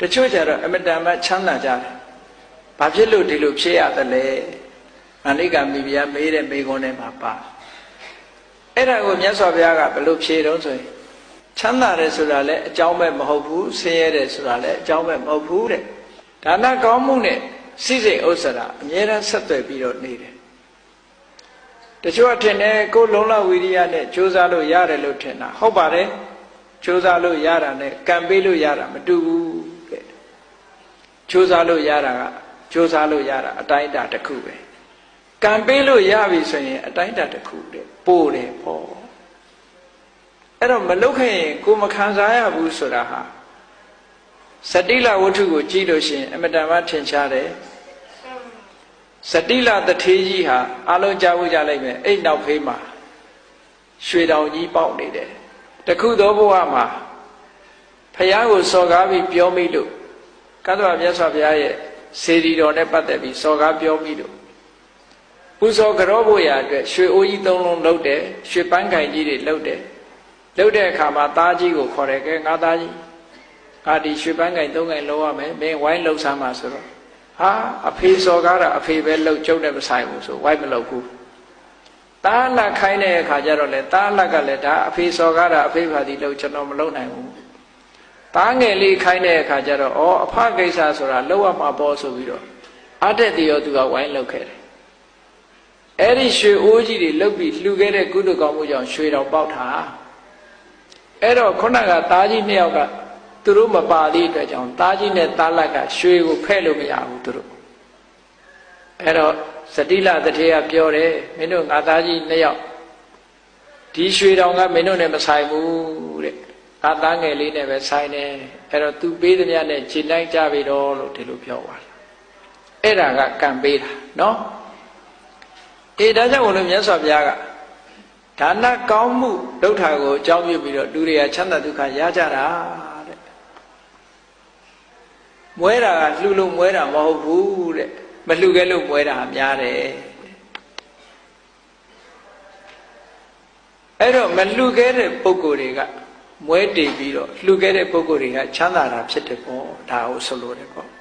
တချို့ကျတော့အမတန်မှချမ်းသာကြတယ်ဘာဖြစ်လို့ဒီလိုဖြစ်ရသလဲအနိကမိဖုရားမေးတဲ့မေးခွန်းထဲမှာပါအဲ့ဒါကိုမြတ်စွာဘုရားကဘယ်လိုဖြေတော့ဆိုရင်ချမ်းသာတယ်ဆိုတာလည်းအကြောင်းပဲမဟုတ်ဘူးဆင်းရဲတယ်ဆိုတာလည်းအကြောင်းပဲမဟုတ်ဘူးတဲ့ဒါနကောင်းမှုနဲ့စိစိတ်ဥစ္စာအမြဲတမ်းဆက်သွယ်ပြီးတော့နေတယ်တချို့အထင်နဲ့ကိုယ်လုံလဝိရိယနဲ့ကြိုးစားလို့ရတယ်လို့ထင်တာဟုတ်ပါတယ်ကြိုးစားလို့ရတာနဲ့ကံပေးလို့ရတာမတူဘူး တဲ့ကြိုးစားလို့ရတာကကြိုးစားလို့ရတာအတိုင်းအတာတစ်ခုပဲကံပေးလို့ရပြီဆိုရင်အတိုင်းအတာတစ်ခုတဲ့ပို့တယ်ပေါ့အဲ့တော့မလုတ်ခဲ့ရင်ကိုမခံစားရဘူးဆိုတာဟာစတိလဝတ္ထုကိုကြည့်လို့ရှိရင်အမတန်မှထင်ရှားတယ်စတိလတထေးကြီးဟာအလုံးကြားဖို့ကြလိုက်မယ်အဲ့နောက်ဖေးမှာရွှေတောင်ကြီးပေါက်နေတယ်တခုသောဘဝမှာဖះကိုစော်ကားပြီးပြောမိလို့ ကတ္တဝမြတ်စွာဘုရားရဲ့စေတီတော်နဲ့ပတ်သက်ပြီးစော်ကားပြောမိလို့ပူဇော်ကြောဖို့ရာအတွက်ရွှေအိုးကြီးသုံးလုံးလုပ်တယ်ရွှေပန်းခိုင်ကြီးတွေလုပ်တယ်လုပ်တဲ့အခါမှာသားကြီးကိုခေါ်တယ်ကဲငါသားကြီးငါဒီရွှေပန်းခိုင်သုံးခိုင်လုံးရမယ်မင်းဝိုင်းလှုပ်ဆမ်းပါဆိုတော့ဟာအဖေစော်ကားတာအဖေပဲလှုပ်ကျုပ်နဲ့မဆိုင်ဘူးဆိုဝိုင်းမလှုပ်ဘူးတားလက်ခိုင်းတဲ့အခါကျတော့လေတားလက်ကလည်းဒါအဖေစော်ကားတာအဖေဖာဒီလှုပ်ကျွန်တော်မလှုပ်နိုင်ဘူး တားငယ်လေးခိုင်းတဲ့အခါကျတော့ဩအဖကိစ္စဆိုတာလှုပ်ရမှာပေါ့ဆိုပြီးတော့အတက်တရောသူကဝိုင်းလှုပ်ခဲ့တယ်အဲ့ဒီရွှေအိုးကြီးတွေလှုပ်ပြီးလှူခဲ့တဲ့ကုသကောင်းမှုကြောင့်ရွှေတော်ပေါက်တာအဲ့တော့ခုနကသားကြီးနှစ်ယောက်ကသူတို့မပါသေးအတွက်ကြောင့်သားကြီးနဲ့သားလက်ကရွှေကိုဖဲ့လို့မရဘူးသူတို့အဲ့တော့စတိလတထေကပြောတယ်မင်းတို့ငါသားကြီးနှစ်ယောက်ဒီရွှေတောင်ကမင်းတို့နဲ့မဆိုင်ဘူးတဲ့ ငါသားငယ်လေးနဲ့ပဲဆိုင်တယ်အဲ့တော့သူပေးသမျှနဲ့ခြေလိုက်ကြပြီတော့လို့ဒီလိုပြောသွားတယ်အဲ့ဒါကကံပေးတာနော်အေးဒါကြောင့်ဘုလို့မြတ်စွာဘုရားကဒါနကောင်းမှုဒုဋ္ဌာကိုအကြောင်းပြုပြီးတော့လူတွေကချမ်းသာဒုက္ခရကြတာတဲ့မွဲတာကလှူလို့မွဲတာမဟုတ်ဘူးတဲ့မလှူခဲ့လို့မွဲတာများတယ်အဲ့တော့မလှူခဲ့တဲ့ပုံကိုယ်တွေက မွဲတည်ပြီးတော့လှူခဲ့တဲ့ပုံကိုယ်တွေကချမ်းသာတာဖြစ်တယ်ပေါ့ဒါကိုဆိုလိုတယ်ပေါ့